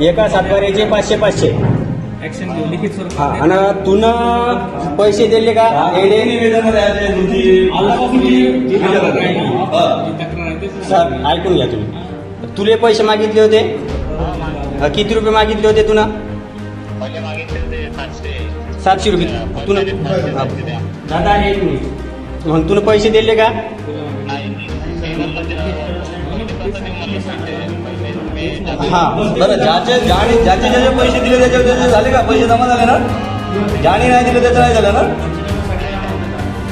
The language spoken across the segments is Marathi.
एका सातबाऱ्याचे पाचशे पाचशे. ऍक्शन घेऊ लिखित स्वरूपात हा आणि तुन पैसे दिले का? एडे निवेदन द्यायचे दुधी आल्यापासून जी- जी तक्रार आहे. ना, हा. जी तक्रार आहे ते सर ऐकून घ्या तुम्ही. तुले पैसे मागितले होते? अ, किती रुपये मागितले होते तुना पहिले मागितले ते सातशे. सातशे रुपये. तुन द्या. दादा एक मिनिट. मग तुला पैसे दिले का? नाही हे हा. बरं ज्याचे ज्याने ज्याचे ज्याचे पैसे दिले त्याचे त्याचे झाले का? पैसे जमा झाले ना? ज्याने नाही दिले त्याचं नाही झालं ना?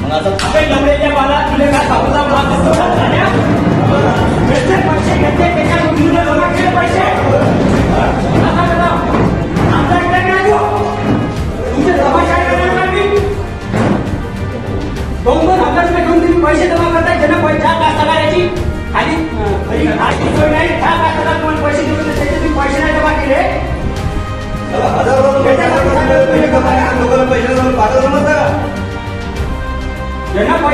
मग असं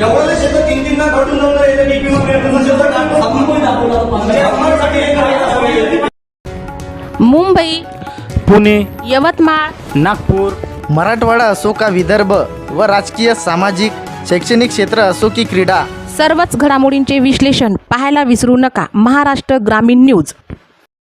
एवढे शेत तीन जाऊन राहिले म्हणजे. मुंबई पुणे यवतमाळ नागपूर मराठवाडा असो का विदर्भ व राजकीय सामाजिक शैक्षणिक क्षेत्र असो की क्रीडा. सर्वच घडामोडींचे विश्लेषण पाहायला विसरू नका. महाराष्ट्र ग्रामीण न्यूज.